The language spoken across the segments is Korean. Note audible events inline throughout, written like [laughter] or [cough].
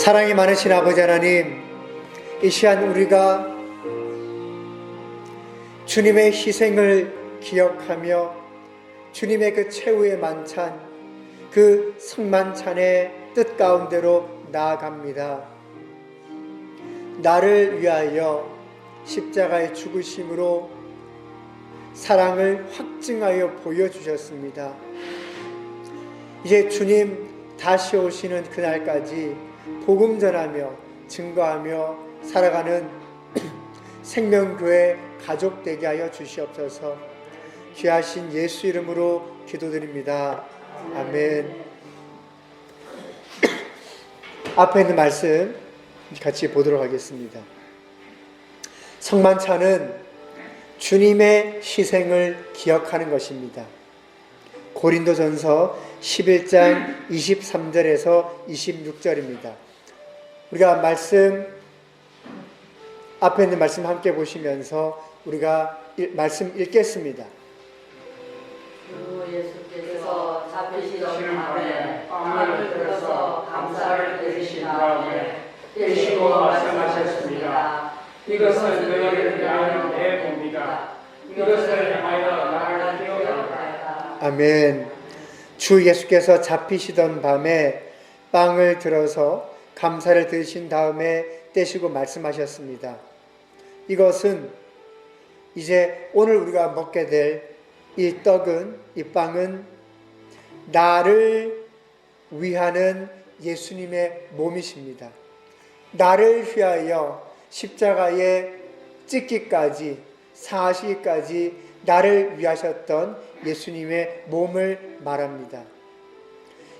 사랑이 많으신 아버지 하나님, 이 시간 우리가 주님의 희생을 기억하며 주님의 그 최후의 만찬, 그 성만찬의 뜻 가운데로 나아갑니다. 나를 위하여 십자가의 죽으심으로 사랑을 확증하여 보여주셨습니다. 이제 주님 다시 오시는 그날까지 복음 전하며 증거하며 살아가는 [clears throat] 생명교회 가족 되게 하여 주시옵소서. 귀하신 예수 이름으로 기도드립니다. 아멘. [clears throat] 앞에 있는 말씀 같이 보도록 하겠습니다. 성만찬은 주님의 희생을 기억하는 것입니다. 고린도전서 11장 23절에서 26절입니다. 우리가 말씀 앞에 있는 말씀 함께 보시면서 우리가 일, 말씀 읽겠습니다. 주 예수께서 잡히시던 밤에 빵을 들어서 감사를 드리신 다음에 떼시고 말씀하셨습니다. 이것은 너희를 위하여 내 몸이다. 이것을 행하여 나를 기억하라. 아멘. 주 예수께서 잡히시던 밤에 빵을 들어서 감사를 드신 다음에 떼시고 말씀하셨습니다. 이것은 이제 오늘 우리가 먹게 될 이 떡은, 이 빵은 나를 위하는 예수님의 몸이십니다. 나를 위하여 십자가에 찍기까지, 사시기까지 나를 위하셨던 예수님의 몸을 말합니다.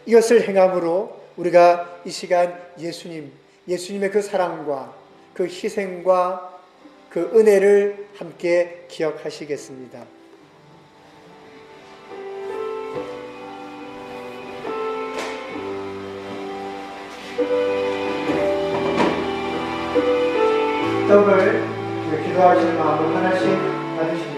이것을 행함으로 우리가 이 시간 예수님, 예수님의 그 사랑과 그 희생과 그 은혜를 함께 기억하시겠습니다. 떡을 기도하시는 마음을 하나씩 받으시면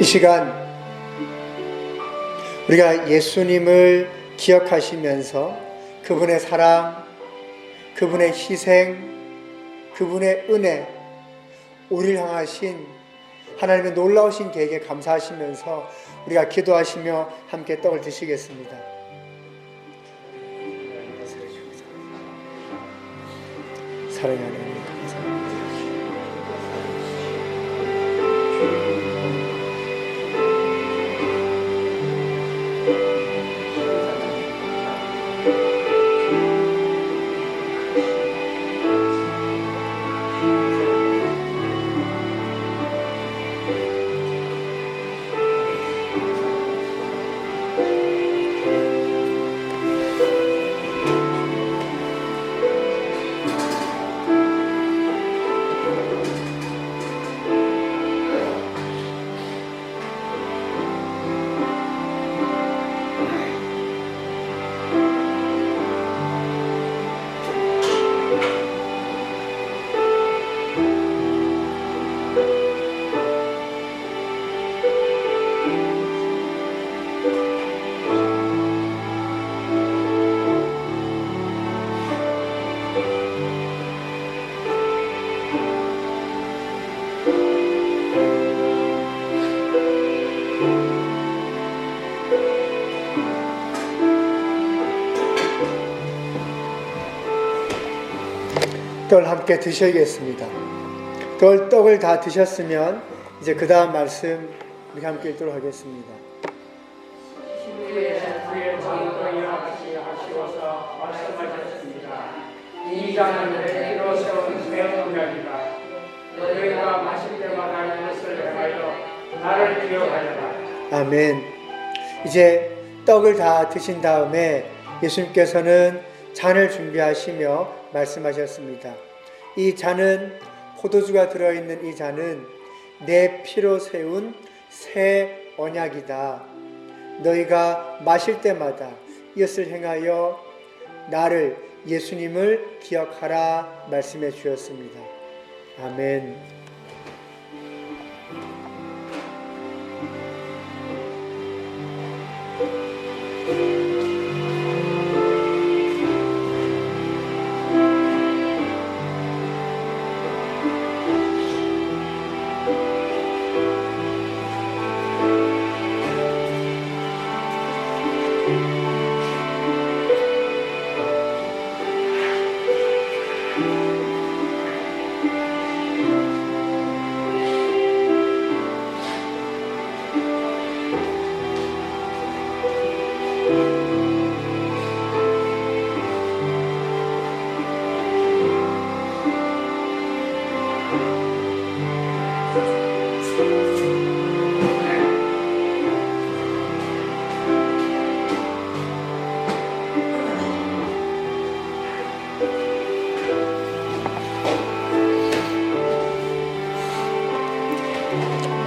이 시간 우리가 예수님을 기억하시면서 그분의 사랑, 그분의 희생, 그분의 은혜, 우리를 향하신 하나님의 놀라우신 계획에 감사하시면서 우리가 기도하시며 함께 떡을 드시겠습니다. 사랑하는 떡을 함께 드셔야겠습니다. 떡을, 떡을 다 드셨으면 이제 그 다음 말씀 우리 함께 읽도록 하겠습니다. 아멘. 이제 떡을 다 드신 다음에 예수님께서는 잔을 준비하시며 말씀하셨습니다. 이 잔은 포도주가 들어있는 이 잔은 내 피로 세운 새 언약이다. 너희가 마실 때마다 이것을 행하여 나를 예수님을 기억하라 말씀해 주셨습니다. 아멘.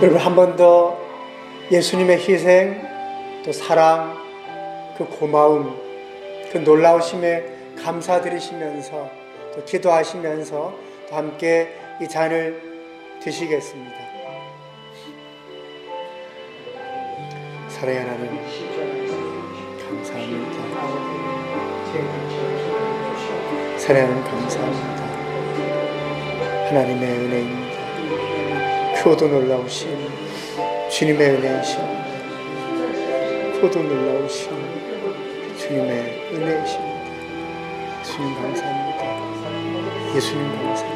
여러분 한 번 더 예수님의 희생, 또 사랑, 그 고마움, 그 놀라우심에 감사드리시면서 또 기도하시면서 또 함께 이 잔을 드시겠습니다. 사랑의 하나님 감사합니다. 사랑의 하나님 감사합니다. 하나님의 은혜입니다. 크고도 놀라우신 주님의 은혜이십니다. 크고도 놀라우신 주님의 은혜이십니다. 주님 감사합니다. 예수님 감사합니다.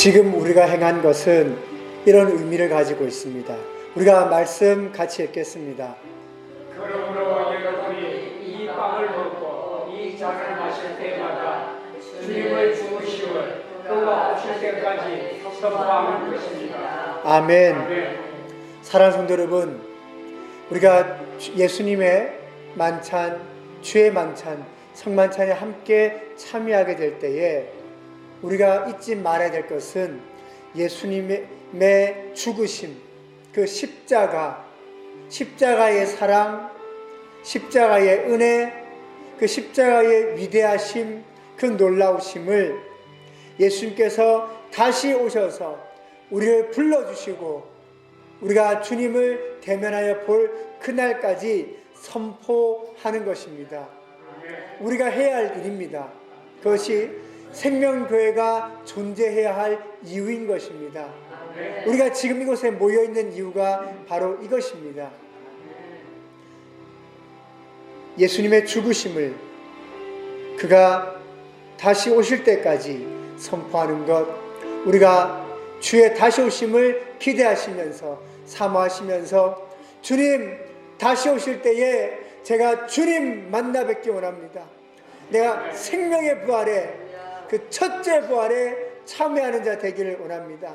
지금 우리가 행한 것은 이런 의미를 가지고 있습니다. 우리가 말씀 같이 읽겠습니다. 그러므로 여러분이 이 빵을 먹고 이 잔을 마실 때마다 주님의 죽으심을 그가 오실 때까지 선포하는 것입니다. 아멘. 아멘. 사랑하는 성도 여러분, 우리가 주- 예수님의 만찬, 주의 만찬, 성만찬에 함께 참여하게 될 때에 우리가 잊지 말아야 될 것은 예수님의 죽으심, 그 십자가, 십자가의 사랑, 십자가의 은혜, 그 십자가의 위대하심, 그 놀라우심을 예수님께서 다시 오셔서 우리를 불러주시고 우리가 주님을 대면하여 볼 그날까지 선포하는 것입니다. 우리가 해야 할 일입니다. 그것이 생명교회가 존재해야 할 이유인 것입니다. 우리가 지금 이곳에 모여 있는 이유가 바로 이것입니다. 예수님의 죽으심을 그가 다시 오실 때까지 선포하는 것, 우리가 주의 다시 오심을 기대하시면서 사모하시면서 주님 다시 오실 때에 제가 주님 만나 뵙기 원합니다. 내가 생명의 부활에 그 첫째 부활에 참여하는 자 되기를 원합니다.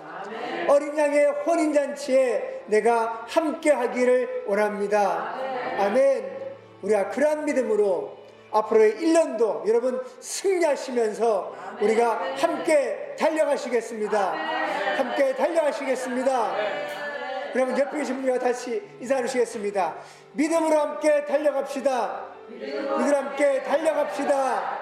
어린 양의 혼인잔치에 내가 함께 하기를 원합니다. 아멘. 우리가 그러한 믿음으로 앞으로의 1년도 여러분 승리하시면서 우리가 함께 달려가시겠습니다. 함께 달려가시겠습니다. 그러면 옆에 계신 분과 다시 인사 나누시겠습니다. 믿음으로 함께 달려갑시다. 믿음으로 함께 달려갑시다.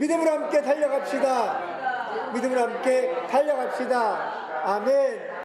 믿음으로 함께 달려갑시다. 믿음으로 함께 달려갑시다. 아멘.